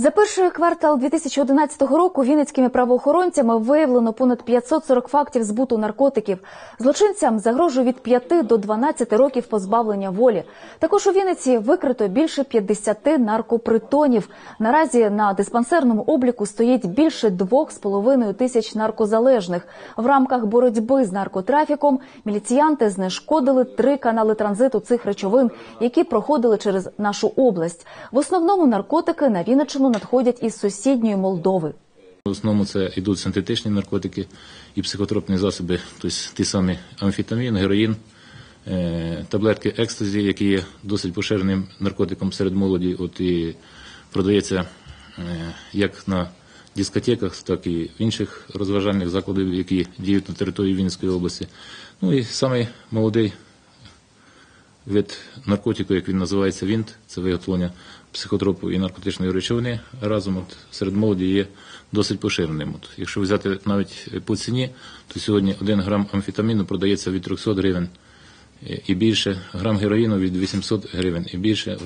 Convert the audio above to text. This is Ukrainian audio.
За перший квартал 2011 року вінницькими правоохоронцями виявлено понад 540 фактів збуту наркотиків. Злочинцям загрожує від 5 до 12 років позбавлення волі. Також у Вінниці викрито більше 50 наркопритонів. Наразі на диспансерному обліку стоїть більше 2,5 тисяч наркозалежних. В рамках боротьби з наркотрафіком міліціянти знешкодили три канали транзиту цих речовин, які проходили через нашу область. В основному наркотики на Вінниччину надходять із сусідньої Молдови. В основному це йдуть синтетичні наркотики і психотропні засоби, тобто ті самі амфетамін, героїн, е, таблетки екстазі, які є досить поширеним наркотиком серед молоді. От і продається е, як на дискотеках, так і в інших розважальних закладах, які діють на території Вінницької області. Ну і самий молодий вид наркотику, як він називається вінт, це виготовлення психотропу і наркотичної речовини разом от, серед молоді є досить поширеним. От, якщо взяти навіть по ціні, то сьогодні 1 грам амфетаміну продається від 300 гривень і більше, грам героїну від 800 гривень і більше.